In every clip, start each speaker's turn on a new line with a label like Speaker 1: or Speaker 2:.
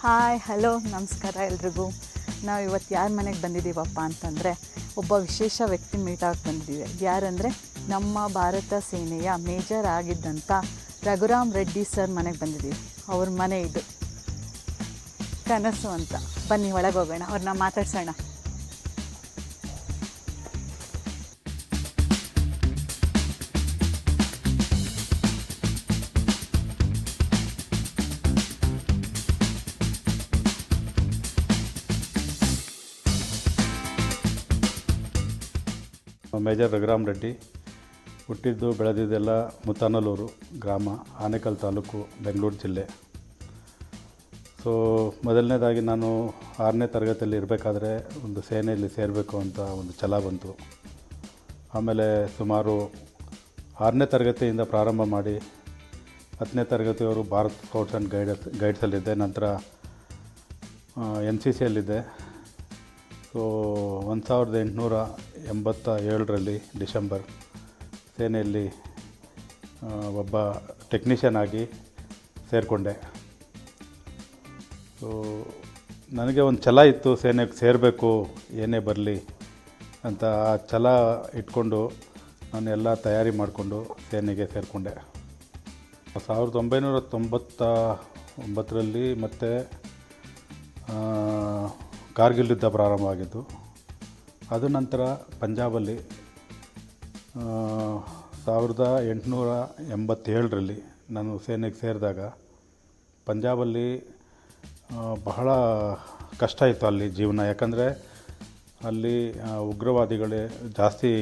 Speaker 1: Hi hello ನಮಸ್ಕಾರ ಎಲ್ರಿಗೂ. ನಾವು ಇವತ್ತು ಯಾರ ಮನೆಗೆ ಬಂದಿದ್ದೀವಪ್ಪ ಅಂತಂದರೆ, ಒಬ್ಬ ವಿಶೇಷ ವ್ಯಕ್ತಿ ಮೀಟ್ ಆಗಿ ಬಂದಿದ್ದೀವಿ. ಯಾರಂದರೆ, ನಮ್ಮ ಭಾರತ ಸೇನೆಯ ಮೇಜರ್ ಆಗಿದ್ದಂಥ ರಘುರಾಮ್ ರೆಡ್ಡಿ ಸರ್ ಮನೆಗೆ ಬಂದಿದ್ದೀವಿ. ಅವ್ರ ಮನೆ ಇದು. ಕನಸು ಅಂತ. ಬನ್ನಿ, ಒಳಗೆ ಹೋಗೋಣ. ಅವ್ರನ್ನ ಮಾತಾಡ್ಸೋಣ.
Speaker 2: ಮೇಜರ್ ರಘುರಾಮ್ ರೆಡ್ಡಿ, ಹುಟ್ಟಿದ್ದು ಬೆಳೆದಿದ್ದೆಲ್ಲ ಮುತ್ತಾನಲೂರು ಗ್ರಾಮ, ಆನೇಕಲ್ ತಾಲೂಕು, ಬೆಂಗಳೂರು ಜಿಲ್ಲೆ. ಸೊ ಮೊದಲನೇದಾಗಿ ನಾನು ಆರನೇ ತರಗತಿಯಲ್ಲಿ ಇರಬೇಕಾದ್ರೆ ಒಂದು ಸೇನೆಯಲ್ಲಿ ಸೇರಬೇಕು ಅಂತ ಒಂದು ಛಲ ಬಂತು. ಆಮೇಲೆ ಸುಮಾರು ಆರನೇ ತರಗತಿಯಿಂದ ಪ್ರಾರಂಭ ಮಾಡಿ ಹತ್ತನೇ ತರಗತಿಯವರು ಭಾರತ್ ಸ್ಕೌಟ್ಸ್ ಆ್ಯಂಡ್ ಗೈಡಸ್, ಗೈಡ್ಸಲ್ಲಿದ್ದೆ. ನಂತರ ಎನ್ ಸಿ ಸಿಯಲ್ಲಿದ್ದೆ ಸೊ ಒಂದು ಸಾವಿರದ ಎಂಟುನೂರ ಎಂಬತ್ತ ಏಳರಲ್ಲಿ ಡಿಸೆಂಬರ್ ಸೇನೆಯಲ್ಲಿ ಒಬ್ಬ ಟೆಕ್ನಿಷಿಯನ್ ಆಗಿ ಸೇರಿಕೊಂಡೆ. ಸೊ ನನಗೆ ಒಂದು ಛಲ ಇತ್ತು ಸೇನೆಗೆ ಸೇರಬೇಕು, ಏನೇ ಬರಲಿ ಅಂತ ಆ ಛಲ ಇಟ್ಕೊಂಡು ನಾನು ಎಲ್ಲ ತಯಾರಿ ಮಾಡಿಕೊಂಡು ಸೇನೆಗೆ ಸೇರಿಕೊಂಡೆ. ಸಾವಿರದ ಒಂಬೈನೂರ ತೊಂಬತ್ತ ಒಂಬತ್ತರಲ್ಲಿ ಮತ್ತು ಕಾರ್ಗಿಲ್ ಯುದ್ಧ ಪ್ರಾರಂಭ ಆಗಿದ್ದು, ಅದು ನಂತರ ಪಂಜಾಬಲ್ಲಿ ಸಾವಿರದ ಎಂಟುನೂರ ಎಂಬತ್ತೇಳರಲ್ಲಿ ನಾನು ಸೇನೆಗೆ ಸೇರಿದಾಗ ಪಂಜಾಬಲ್ಲಿ ಬಹಳ ಕಷ್ಟ ಇತ್ತು ಅಲ್ಲಿ ಜೀವನ. ಯಾಕಂದರೆ ಅಲ್ಲಿ ಉಗ್ರವಾದಿಗಳೇ ಜಾಸ್ತಿ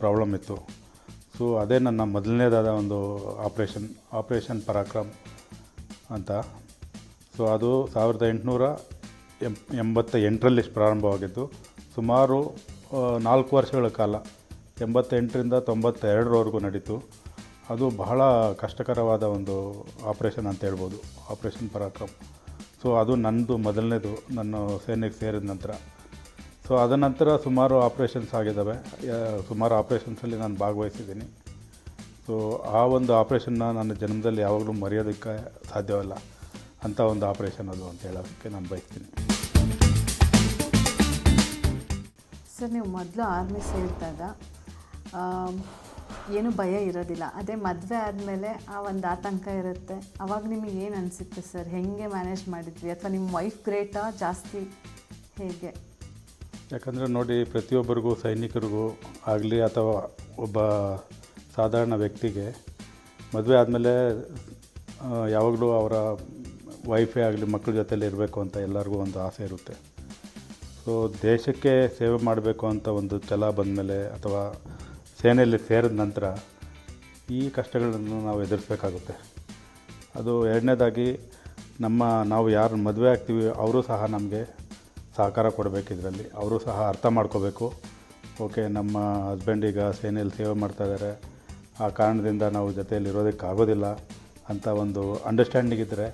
Speaker 2: ಪ್ರಾಬ್ಲಮ್ ಇತ್ತು. ಸೊ ಅದೇ ನನ್ನ ಮೊದಲನೇದಾದ ಒಂದು ಆಪ್ರೇಷನ್ ಆಪ್ರೇಷನ್ ಪರಾಕ್ರಮ್ ಅಂತ. ಸೊ ಅದು ಸಾವಿರದ ಎಂಟುನೂರ ಎಂಬತ್ತ ಎಂಟರಲ್ಲಿ ಪ್ರಾರಂಭವಾಗಿದ್ದು, ಸುಮಾರು ನಾಲ್ಕು ವರ್ಷಗಳ ಕಾಲ, ಎಂಬತ್ತೆಂಟರಿಂದ ತೊಂಬತ್ತೆರಡರವರೆಗೂ ನಡೀತು. ಅದು ಬಹಳ ಕಷ್ಟಕರವಾದ ಒಂದು ಆಪ್ರೇಷನ್ ಅಂತ ಹೇಳ್ಬೋದು, ಆಪ್ರೇಷನ್ ಪರಾಕ್ರಮ್. ಸೊ, ಅದು ನನ್ನದು ಮೊದಲನೇದು, ನನ್ನ ಸೇನೆಗೆ ಸೇರಿದ ನಂತರ. ಸೊ ಅದ ನಂತರ ಸುಮಾರು ಆಪ್ರೇಷನ್ಸ್ ಆಗಿದ್ದಾವೆ. ಸುಮಾರು ಆಪ್ರೇಷನ್ಸಲ್ಲಿ ನಾನು ಭಾಗವಹಿಸಿದ್ದೀನಿ. ಸೊ, ಆ ಒಂದು ಆಪ್ರೇಷನ್ನ ನನ್ನ ಜನ್ಮದಲ್ಲಿ ಯಾವಾಗಲೂ ಮರೆಯೋದಕ್ಕೆ ಸಾಧ್ಯವಲ್ಲ. ಅಂಥ ಒಂದು ಆಪ್ರೇಷನ್ ಅದು ಅಂತ ಹೇಳೋದಕ್ಕೆ ನಾನು ಬಯಸ್ತೀನಿ.
Speaker 1: ನೀವು ಮೊದಲು ಆರ್ಮಿ ಸೇರಿದಾಗ ಏನು ಭಯ ಇರೋದಿಲ್ಲ. ಅದೇ ಮದುವೆ ಆದಮೇಲೆ ಆ ಒಂದು ಆತಂಕ ಇರುತ್ತೆ. ಅವಾಗ ನಿಮಗೆ ಏನು ಅನಿಸುತ್ತೆ ಸರ್? ಹೇಗೆ ಮ್ಯಾನೇಜ್ ಮಾಡಿದ್ವಿ ಅಥವಾ ನಿಮ್ಮ ವೈಫ್ ಗ್ರೇಟಾ ಜಾಸ್ತಿ ಹೇಗೆ?
Speaker 2: ಯಾಕಂದರೆ ನೋಡಿ, ಪ್ರತಿಯೊಬ್ಬರಿಗೂ, ಸೈನಿಕರಿಗೂ ಆಗಲಿ ಅಥವಾ ಒಬ್ಬ ಸಾಧಾರಣ ವ್ಯಕ್ತಿಗೆ ಮದುವೆ ಆದಮೇಲೆ ಯಾವಾಗಲೂ ಅವರ ವೈಫೇ ಆಗಲಿ ಮಕ್ಕಳ ಜೊತೆಲಿ ಇರಬೇಕು ಅಂತ ಎಲ್ಲರಿಗೂ ಒಂದು ಆಸೆ ಇರುತ್ತೆ. ಸೊ ದೇಶಕ್ಕೆ ಸೇವೆ ಮಾಡಬೇಕು ಅಂತ ಒಂದು ಛಲ ಬಂದಮೇಲೆ ಅಥವಾ ಸೇನೆಯಲ್ಲಿ ಸೇರಿದ ನಂತರ ಈ ಕಷ್ಟಗಳನ್ನು ನಾವು ಎದುರಿಸಬೇಕಾಗುತ್ತೆ. ಅದು ಎರಡನೇದಾಗಿ ನಮ್ಮ ನಾವು ಯಾರು ಮದುವೆ ಆಗ್ತೀವಿ, ಅವರು ಸಹ ನಮಗೆ ಸಹಕಾರ ಕೊಡಬೇಕು ಇದರಲ್ಲಿ. ಅವರು ಸಹ ಅರ್ಥ ಮಾಡ್ಕೋಬೇಕು. ಓಕೆ, ನಮ್ಮ ಹಸ್ಬೆಂಡ್ ಈಗ ಸೇನೆಯಲ್ಲಿ ಸೇವೆ ಮಾಡ್ತಾ ಇದ್ದಾರೆ. ಆ ಕಾರಣದಿಂದ ನಾವು ಜೊತೆಯಲ್ಲಿ ಇರೋದಕ್ಕೆ ಆಗೋದಿಲ್ಲ ಅಂತ ಒಂದು ಅಂಡರ್ಸ್ಟ್ಯಾಂಡಿಂಗ್ ಇದ್ದರೆ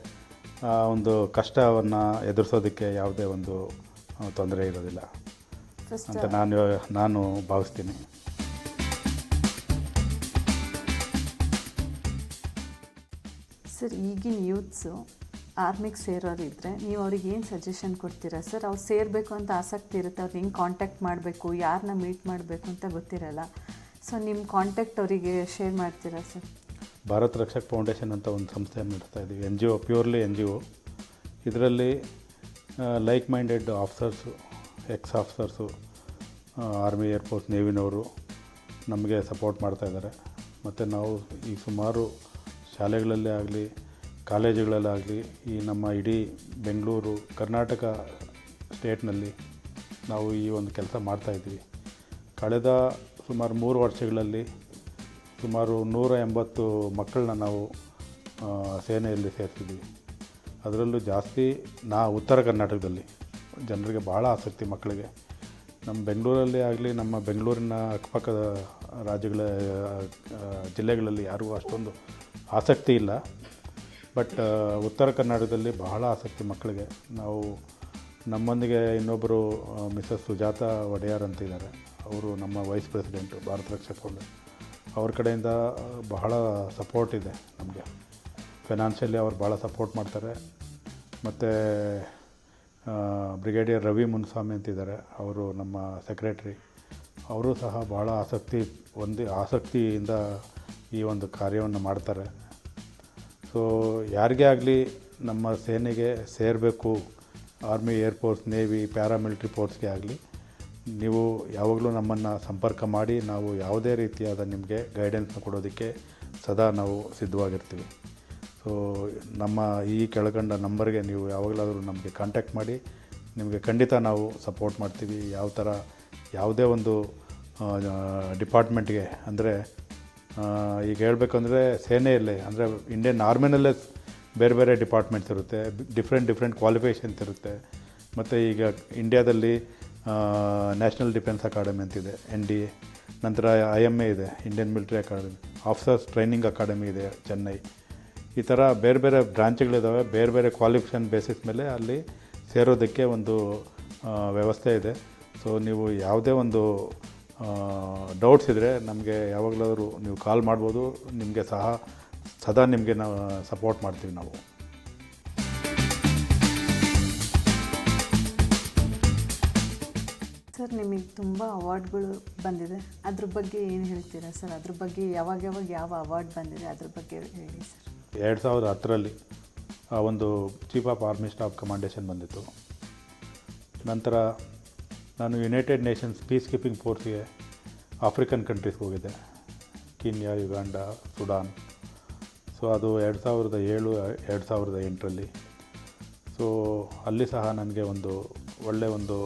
Speaker 2: ಆ ಒಂದು ಕಷ್ಟವನ್ನು ಎದುರಿಸೋದಕ್ಕೆ ಯಾವುದೇ ಒಂದು ತೊಂದರೆ ಇರೋದಿಲ್ಲ. ಅಂತ ನಾನು ನಾನು ಭಾವಿಸ್ತೀನಿ.
Speaker 1: ಸರ್ ಈಗಿನ ಯೂತ್ಸು ಆರ್ಮಿಗೆ ಸೇರೋರು ಇದ್ದರೆ ನೀವು ಅವ್ರಿಗೆ ಏನು ಸಜೆಷನ್ ಕೊಡ್ತೀರಾ? ಸರ್ ಅವ್ರು ಸೇರಬೇಕು ಅಂತ ಆಸಕ್ತಿ ಇರುತ್ತೆ. ಅವ್ರು ಹೆಂಗೆ ಕಾಂಟ್ಯಾಕ್ಟ್ ಮಾಡಬೇಕು? ಯಾರನ್ನ ಮೀಟ್ ಮಾಡಬೇಕು ಅಂತ ಗೊತ್ತಿರಲ್ಲ. ಸೊ ನಿಮ್ಮ ಕಾಂಟ್ಯಾಕ್ಟ್ ಅವರಿಗೆ ಶೇರ್ ಮಾಡ್ತೀರಾ ಸರ್?
Speaker 2: ಭಾರತ್ ರಕ್ಷಕ್ ಫೌಂಡೇಶನ್ ಅಂತ ಒಂದು ಸಂಸ್ಥೆಯನ್ನು ನಡೆಸ್ತಾ ಇದ್ದೀವಿ N G O purely N G O. ಇದರಲ್ಲಿ like minded officers ex officers army air force ನೇವಿನವರು ನಮಗೆ ಸಪೋರ್ಟ್ ಮಾಡ್ತಾ ಇದ್ದಾರೆ. ಮತ್ತು ನಾವು ಈ ಸುಮಾರು ಶಾಲೆಗಳಲ್ಲೇ ಆಗಲಿ ಕಾಲೇಜುಗಳಲ್ಲಾಗಲಿ ಈ ನಮ್ಮ ಇಡೀ ಬೆಂಗಳೂರು, ಕರ್ನಾಟಕ ಸ್ಟೇಟ್ನಲ್ಲಿ ನಾವು ಈ ಒಂದು ಕೆಲಸ ಮಾಡ್ತಾಯಿದ್ವಿ ಕಳೆದ ಸುಮಾರು ಮೂರು ವರ್ಷಗಳಲ್ಲಿ ಸುಮಾರು ನೂರ ಎಂಬತ್ತು ಮಕ್ಕಳನ್ನ ನಾವು ಸೇನೆಯಲ್ಲಿ ಸೇರಿಸಿದ್ವಿ ಅದರಲ್ಲೂ ಜಾಸ್ತಿ ನಾ ಉತ್ತರ ಕರ್ನಾಟಕದಲ್ಲಿ. ಜನರಿಗೆ ಭಾಳ ಆಸಕ್ತಿ ಮಕ್ಕಳಿಗೆ. ನಮ್ಮ ಬೆಂಗಳೂರಲ್ಲಿ ಆಗಲಿ, ನಮ್ಮ ಬೆಂಗಳೂರಿನ ಅಕ್ಕಪಕ್ಕದ ರಾಜ್ಯಗಳ ಜಿಲ್ಲೆಗಳಲ್ಲಿ ಯಾರಿಗೂ ಅಷ್ಟೊಂದು ಆಸಕ್ತಿ ಇಲ್ಲ. ಬಟ್ ಉತ್ತರ ಕರ್ನಾಟಕದಲ್ಲಿ ಬಹಳ ಆಸಕ್ತಿ ಮಕ್ಕಳಿಗೆ. ನಾವು ನಮ್ಮೊಂದಿಗೆ ಇನ್ನೊಬ್ಬರು ಮಿಸಸ್ ಸುಜಾತ ಒಡೆಯರ್ ಅಂತ ಇದ್ದಾರೆ ಅವರು ನಮ್ಮ ವೈಸ್ ಪ್ರೆಸಿಡೆಂಟು, ಭಾರತ ರಕ್ಷಕ ಅವ್ರ ಕಡೆಯಿಂದ ಬಹಳ ಸಪೋರ್ಟ್ ಇದೆ ನಮಗೆ. ಫೈನಾನ್ಷಿಯಲಿ ಅವ್ರು ಭಾಳ ಸಪೋರ್ಟ್ ಮಾಡ್ತಾರೆ. ಮತ್ತು ಬ್ರಿಗೇಡಿಯರ್ ರವಿ ಮುನ್ಸ್ವಾಮಿ ಅಂತಿದ್ದಾರೆ. ಅವರು ನಮ್ಮ ಸೆಕ್ರೆಟ್ರಿ ಅವರು ಸಹ ಭಾಳ ಆಸಕ್ತಿ ಒಂದು ಆಸಕ್ತಿಯಿಂದ ಈ ಒಂದು ಕಾರ್ಯವನ್ನು ಮಾಡ್ತಾರೆ. ಸೊ ಯಾರಿಗೇ ಆಗಲಿ ನಮ್ಮ ಸೇನೆಗೆ ಸೇರಬೇಕು army air force navy paramilitary ಫೋರ್ಸ್ಗೆ ಆಗಲಿ, ನೀವು ಯಾವಾಗಲೂ ನಮ್ಮನ್ನು ಸಂಪರ್ಕ ಮಾಡಿ, ನಾವು ಯಾವುದೇ ರೀತಿಯಾದ ನಿಮಗೆ ಗೈಡೆನ್ಸ್ನ ಕೊಡೋದಕ್ಕೆ ಸದಾ ನಾವು ಸಿದ್ಧವಾಗಿರ್ತೀವಿ. ಸೊ ನಮ್ಮ ಈ ಕೆಳಕಂಡ ನಂಬರ್ಗೆ ನೀವು ಯಾವಾಗಲಾದರೂ ನಮಗೆ ಕಾಂಟ್ಯಾಕ್ಟ್ ಮಾಡಿ, ನಿಮಗೆ ಖಂಡಿತ ನಾವು ಸಪೋರ್ಟ್ ಮಾಡ್ತೀವಿ. ಯಾವ ಥರ ಯಾವುದೇ ಒಂದು ಡಿಪಾರ್ಟ್ಮೆಂಟ್ಗೆ ಅಂದರೆ ಈಗ ಹೇಳಬೇಕಂದ್ರೆ ಸೇನೆಯಲ್ಲೇ ಅಂದರೆ ಇಂಡಿಯನ್ ಆರ್ಮಿನಲ್ಲೇ ಬೇರೆ ಬೇರೆ ಡಿಪಾರ್ಟ್ಮೆಂಟ್ಸ್ ಇರುತ್ತೆ ಡಿಫ್ರೆಂಟ್ ಡಿಫ್ರೆಂಟ್ ಕ್ವಾಲಿಫಿಕೇಷನ್ಸ್ ಇರುತ್ತೆ. ಮತ್ತು ಈಗ ಇಂಡಿಯಾದಲ್ಲಿ ನ್ಯಾಷನಲ್ ಡಿಫೆನ್ಸ್ ಅಕಾಡೆಮಿ ಅಂತಿದೆ ಎನ್ ಡಿ ಎ ನಂತರ ಐ ಎಂ ಎ ಇದೆ Indian military academy officers training academy ಇದೆ ಚೆನ್ನೈ ಈ ಥರ ಬೇರೆ ಬೇರೆ ಬ್ರಾಂಚ್ಗಳಿದ್ದಾವೆ ಬೇರೆ ಬೇರೆ ಕ್ವಾಲಿಫಿಕೇಷನ್ ಬೇಸಿಸ್ ಮೇಲೆ ಅಲ್ಲಿ ಸೇರೋದಕ್ಕೆ ಒಂದು ವ್ಯವಸ್ಥೆ ಇದೆ. ಸೊ ನೀವು ಯಾವುದೇ ಒಂದು ಡೌಟ್ಸ್ ಇದ್ದರೆ ನಮಗೆ ಯಾವಾಗಲಾದರೂ ನೀವು ಕಾಲ್ ಮಾಡ್ಬೋದು, ನಿಮಗೆ ಸಹ, ಸದಾ ನಿಮಗೆ ನಾವು ಸಪೋರ್ಟ್ ಮಾಡ್ತೀವಿ ನಾವು.
Speaker 1: ಸರ್, ನಿಮಗೆ ತುಂಬ ಅವಾರ್ಡ್ಗಳು ಬಂದಿದೆ. ಅದ್ರ ಬಗ್ಗೆ ಏನು ಹೇಳ್ತೀರಾ ಸರ್? ಅದ್ರ ಬಗ್ಗೆ ಯಾವಾಗ ಯಾವಾಗ ಯಾವ ಅವಾರ್ಡ್ ಬಂದಿದೆ? ಅದ್ರ ಬಗ್ಗೆ ಹೇಳಿ ಸರ್.
Speaker 2: ಎರಡು ಸಾವಿರದ ಹತ್ತರಲ್ಲಿ ಆ ಒಂದು chief of army staff commendation ಬಂದಿತ್ತು. ನಂತರ ನಾನು ಯುನೈಟೆಡ್ ನೇಷನ್ಸ್ ಪೀಸ್ ಕೀಪಿಂಗ್ ಫೋರ್ಸ್ಗೆ ಆಫ್ರಿಕನ್ ಕಂಟ್ರೀಸ್ಗೆ ಹೋಗಿದ್ದೆ. ಕೀನ್ಯಾ ಯುಗಾಂಡ ಸುಡಾನ್ ಸೊ ಅದು ಎರಡು ಸಾವಿರದ ಏಳು, ಎರಡು ಸಾವಿರದ ಎಂಟರಲ್ಲಿ. ಸೊ ಅಲ್ಲಿ ಸಹ ನನಗೆ ಒಂದು ಒಳ್ಳೆಯ ಒಂದು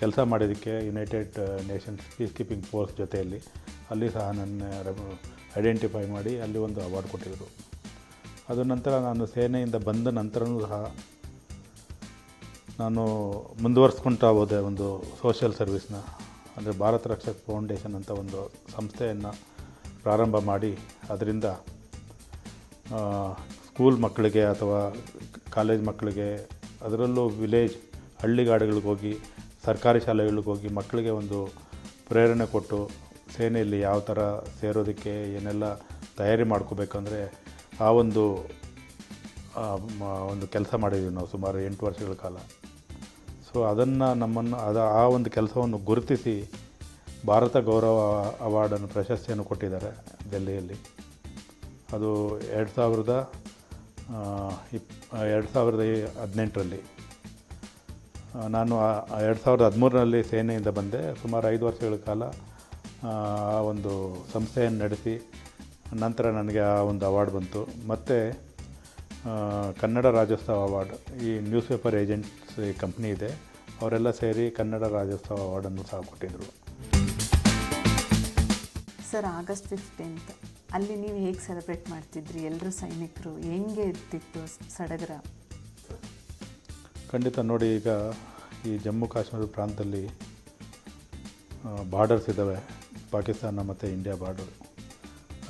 Speaker 2: ಕೆಲಸ ಮಾಡಿದ್ದಕ್ಕೆ United Nations peace keeping force ಜೊತೆಯಲ್ಲಿ ಅಲ್ಲಿ ಸಹ ನನ್ನ ಐಡೆಂಟಿಫೈ ಮಾಡಿ ಅಲ್ಲಿ ಒಂದು ಅವಾರ್ಡ್ ಕೊಟ್ಟಿದ್ದರು ಅದ ನಂತರ ನಾನು ಸೇನೆಯಿಂದ ಬಂದ ನಂತರನೂ ಸಹ ನಾನು ಮುಂದುವರ್ಸ್ಕೊಳ್ತಾ ಹೋದೆ ಒಂದು ಸೋಷಿಯಲ್ ಸರ್ವಿಸ್ನ ಅಂದರೆ ಭಾರತ ರಕ್ಷಕ್ ಫೌಂಡೇಶನ್ ಅಂತ ಒಂದು ಸಂಸ್ಥೆಯನ್ನು ಪ್ರಾರಂಭ ಮಾಡಿ, ಅದರಿಂದ ಸ್ಕೂಲ್ ಮಕ್ಕಳಿಗೆ ಅಥವಾ ಕಾಲೇಜ್ ಮಕ್ಕಳಿಗೆ, ಅದರಲ್ಲೂ ವಿಲೇಜ್ ಹಳ್ಳಿಗಾಡುಗಳಿಗೆ ಹೋಗಿ, ಸರ್ಕಾರಿ ಶಾಲೆಗಳಿಗೆ ಹೋಗಿ ಮಕ್ಕಳಿಗೆ ಒಂದು ಪ್ರೇರಣೆ ಕೊಟ್ಟು ಸೇನೆಯಲ್ಲಿ ಯಾವ ಥರ ಸೇರೋದಕ್ಕೆ ಏನೆಲ್ಲ ತಯಾರಿ ಮಾಡ್ಕೋಬೇಕಂದ್ರೆ ಆ ಒಂದು ಒಂದು ಕೆಲಸ ಮಾಡಿದ್ದೀವಿ ನಾವು ಸುಮಾರು ಎಂಟು ವರ್ಷಗಳ ಕಾಲ. ಸೊ ಅದನ್ನು ನಮ್ಮನ್ನು, ಅದು ಆ ಒಂದು ಕೆಲಸವನ್ನು ಗುರುತಿಸಿ ಭಾರತ ಗೌರವ ಅವಾರ್ಡನ್ನು ಪ್ರಶಸ್ತಿಯನ್ನು ಕೊಟ್ಟಿದ್ದಾರೆ ಡೆಲ್ಲಿಯಲ್ಲಿ ಅದು ಎರಡು ಸಾವಿರದ ಇಪ್, ಎರಡು ಸಾವಿರದ ಹದಿನೆಂಟರಲ್ಲಿ. ನಾನು ಎರಡು ಸಾವಿರದ ಹದಿಮೂರರಲ್ಲಿ ಸೇನೆಯಿಂದ ಬಂದೆ. ಸುಮಾರು ಐದು ವರ್ಷಗಳ ಕಾಲ ಆ ಒಂದು ಸಂಸ್ಥೆಯನ್ನು ನಡೆಸಿ ನಂತರ ನನಗೆ ಆ ಒಂದು ಅವಾರ್ಡ್ ಬಂತು. ಮತ್ತು ಕನ್ನಡ ರಾಜ್ಯೋತ್ಸವ ಅವಾರ್ಡ್ ಈ ನ್ಯೂಸ್ ಪೇಪರ್ ಏಜೆಂಟ್ಸ್ ಕಂಪ್ನಿ ಇದೆ. ಅವರೆಲ್ಲ ಸೇರಿ ಕನ್ನಡ ರಾಜ್ಯೋತ್ಸವ ಅವಾರ್ಡನ್ನು ಸಹ ಕೊಟ್ಟಿದ್ದರು
Speaker 1: ಸರ್ ಆಗಸ್ಟ್ ಫಿಫ್ಟೀನ್ತ್ ಅಲ್ಲಿ ನೀವು ಹೇಗೆ ಸೆಲೆಬ್ರೇಟ್ ಮಾಡ್ತಿದ್ರಿ? ಎಲ್ಲರೂ ಸೈನಿಕರು ಹೆಂಗೆ ಇರ್ತಿತ್ತು ಸಡಗರ?
Speaker 2: ಖಂಡಿತ ನೋಡಿ ಈಗ ಈ ಜಮ್ಮು ಕಾಶ್ಮೀರ ಪ್ರಾಂತದಲ್ಲಿ ಬಾರ್ಡರ್ಸ್ ಇದ್ದಾವೆ ಪಾಕಿಸ್ತಾನ ಮತ್ತು ಇಂಡಿಯಾ ಬಾರ್ಡರ್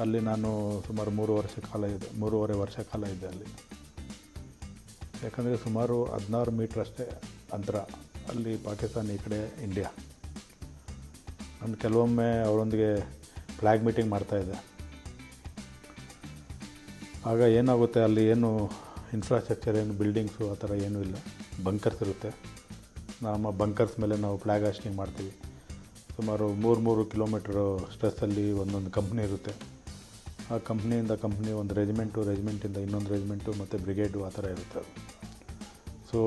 Speaker 2: ಅಲ್ಲಿ ನಾನು ಸುಮಾರು ಮೂರು ವರ್ಷ ಕಾಲ ಇದೆ, ಮೂರುವರೆ ವರ್ಷ ಕಾಲ ಇದ್ದೆ ಅಲ್ಲಿ. ಯಾಕಂದರೆ ಸುಮಾರು ಹದಿನಾರು ಮೀಟ್ರ್ ಅಷ್ಟೇ ಅಂತರ ಅಲ್ಲಿ ಪಾಕಿಸ್ತಾನ ಈ ಕಡೆ ಇಂಡಿಯಾ ನಾನು ಕೆಲವೊಮ್ಮೆ ಅವರೊಂದಿಗೆ ಫ್ಲ್ಯಾಗ್ ಮೀಟಿಂಗ್ ಮಾಡ್ತಾಯಿದ್ದೆ ಆಗ ಏನಾಗುತ್ತೆ ಅಲ್ಲಿ ಏನು ಇನ್ಫ್ರಾಸ್ಟ್ರಕ್ಚರ್ ಏನು ಬಿಲ್ಡಿಂಗ್ಸು ಆ ಥರ ಏನೂ ಇಲ್ಲ. ಬಂಕರ್ಸ್ ಇರುತ್ತೆ. ನಮ್ಮ ಬಂಕರ್ಸ್ ಮೇಲೆ ನಾವು ಫ್ಲ್ಯಾಗ್ ಹಾಸ್ಟಿಂಗ್ ಮಾಡ್ತೀವಿ. ಸುಮಾರು ಮೂರು ಮೂರು ಕಿಲೋಮೀಟ್ರು ಸ್ಟ್ರೆಸ್ಸಲ್ಲಿ ಒಂದೊಂದು ಕಂಪ್ನಿ ಇರುತ್ತೆ. ಆ ಕಂಪ್ನಿಯಿಂದ ಕಂಪ್ನಿ ಒಂದು ರೆಜಿಮೆಂಟು, ರೆಜಿಮೆಂಟಿಂದ ಇನ್ನೊಂದು ರೆಜಿಮೆಂಟು ಮತ್ತು ಬ್ರಿಗೇಡು ಆ ಥರ ಇರುತ್ತೆ ಸೊ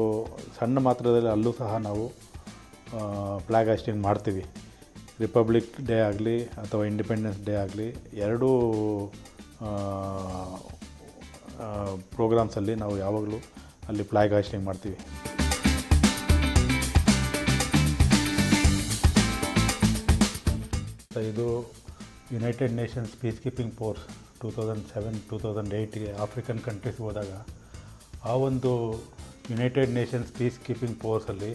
Speaker 2: ಸಣ್ಣ ಮಾತ್ರದಲ್ಲಿ ಅಲ್ಲೂ ಸಹ ನಾವು ಫ್ಲ್ಯಾಗ್ ಹಾಸ್ಟಿಂಗ್ ಮಾಡ್ತೀವಿ. ರಿಪಬ್ಲಿಕ್ ಡೇ ಆಗಲಿ ಅಥವಾ ಇಂಡಿಪೆಂಡೆನ್ಸ್ ಡೇ ಆಗಲಿ ಎರಡೂ ಪ್ರೋಗ್ರಾಮ್ಸಲ್ಲಿ ನಾವು ಯಾವಾಗಲೂ ಅಲ್ಲಿ ಫ್ಲ್ಯಾಗ್ ಹಾಸ್ಟಿಂಗ್ ಮಾಡ್ತೀವಿ. ಇದು United Nations peacekeeping force two thousand seven two thousand ಏಯ್ಟ್ಗೆ African countries ಹೋದಾಗ, ಆ ಒಂದು ಯುನೈಟೆಡ್ ನೇಷನ್ಸ್ ಪೀಸ್ ಕೀಪಿಂಗ್ ಫೋರ್ಸಲ್ಲಿ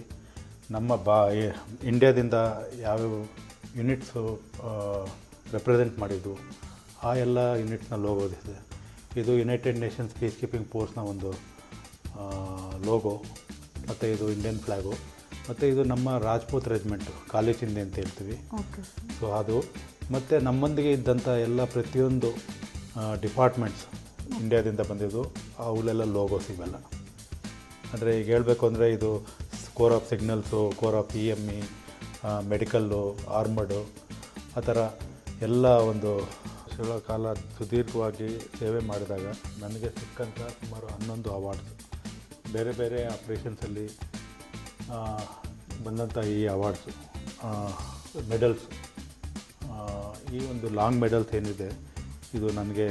Speaker 2: ನಮ್ಮ ಬಾ ಇಂಡಿಯಾದಿಂದ ಯಾವ್ಯಾವ ಯೂನಿಟ್ಸು ರೆಪ್ರೆಸೆಂಟ್ ಮಾಡಿದ್ದು ಆ ಎಲ್ಲ ಯೂನಿಟ್ಸ್ನ ಲೋಗೋದಿದೆ. ಇದು ಯುನೈಟೆಡ್ ನೇಷನ್ಸ್ ಪೀಸ್ ಕೀಪಿಂಗ್ ಫೋರ್ಸ್ನ ಒಂದು ಲೋಗೋ ಮತ್ತು ಇದು ಇಂಡಿಯನ್ ಫ್ಲ್ಯಾಗು ಮತ್ತು ಇದು ನಮ್ಮ ರಾಜ್ಪೂತ್ ರೆಜಿಮೆಂಟು ಕಾಲೇಜ್ ಹಿಂದೆ ಅಂತ ಹೇಳ್ತೀವಿ. ಸೊ ಅದು ಮತ್ತು ನಮ್ಮೊಂದಿಗೆ ಇದ್ದಂಥ ಎಲ್ಲ ಪ್ರತಿಯೊಂದು ಡಿಪಾರ್ಟ್ಮೆಂಟ್ಸ್ ಇಂಡಿಯಾದಿಂದ ಬಂದಿದ್ದು ಅವುಲೆಲ್ಲ ಲೋಗೋಸ್ ಇವೆಲ್ಲ. ಅಂದರೆ ಈಗ ಹೇಳಬೇಕು ಅಂದರೆ ಇದು corps of signals corps of E M E medical armoured ಆ ಥರ ಎಲ್ಲ ಒಂದು ಶಿವ ಕಾಲ ಸುದೀರ್ಘವಾಗಿ ಸೇವೆ ಮಾಡಿದಾಗ ನನಗೆ ಸಿಕ್ಕಂಥ ಸುಮಾರು ಹನ್ನೊಂದು ಅವಾರ್ಡ್ಸ್ ಬೇರೆ ಬೇರೆ ಆಪ್ರೇಷನ್ಸಲ್ಲಿ ಬಂದಂಥ ಈ ಅವಾರ್ಡ್ಸು ಮೆಡಲ್ಸ್ ಈ ಒಂದು ಲಾಂಗ್ ಮೆಡಲ್ಸ್ ಏನಿದೆ, ಇದು ನನಗೆ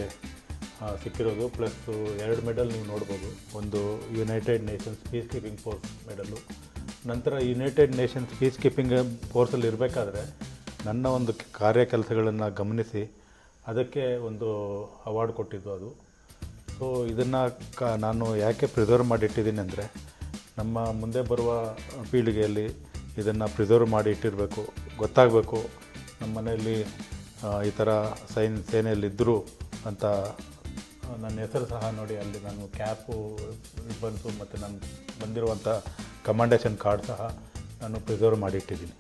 Speaker 2: ಸಿಕ್ಕಿರೋದು. ಪ್ಲಸ್ ಎರಡು ಮೆಡಲ್ ನೀವು ನೋಡ್ಬೋದು. ಒಂದು United Nations peacekeeping force medal ನಂತರ ಯುನೈಟೆಡ್ ನೇಷನ್ಸ್ ಪೀಸ್ ಕೀಪಿಂಗ್ ಫೋರ್ಸಲ್ಲಿ ಇರಬೇಕಾದ್ರೆ ನನ್ನ ಒಂದು ಕಾರ್ಯ ಕೆಲಸಗಳನ್ನು ಗಮನಿಸಿ ಅದಕ್ಕೆ ಒಂದು ಅವಾರ್ಡ್ ಕೊಟ್ಟಿದ್ದು ಅದು. ಸೊ ಇದನ್ನು ಕ, ನಾನು ಯಾಕೆ ಪ್ರಿಸರ್ವ್ ಮಾಡಿಟ್ಟಿದ್ದೀನಿ ಅಂದರೆ ನಮ್ಮ ಮುಂದೆ ಬರುವ ಪೀಳಿಗೆಯಲ್ಲಿ ಇದನ್ನು ಪ್ರಿಸರ್ವ್ ಮಾಡಿ ಇಟ್ಟಿರಬೇಕು, ಗೊತ್ತಾಗಬೇಕು. ನಮ್ಮ ಮನೆಯಲ್ಲಿ ಈ ಥರ ಸೈನ್ ಸೇನೆಯಲ್ಲಿದ್ದರು ಅಂತ ನನ್ನ ಹೆಸರು ಸಹ ನೋಡಿ ಅಲ್ಲಿ ನಾನು ಕ್ಯಾಪು ರಿಬ್ಬನ್ಸು ಮತ್ತು ನಾನು ಬಂದಿರುವಂಥ ಕಮಾಂಡೇಶನ್ ಕಾರ್ಡ್ ಸಹ ನಾನು ಪ್ರಿಸರ್ವ್ ಮಾಡಿಟ್ಟಿದ್ದೀನಿ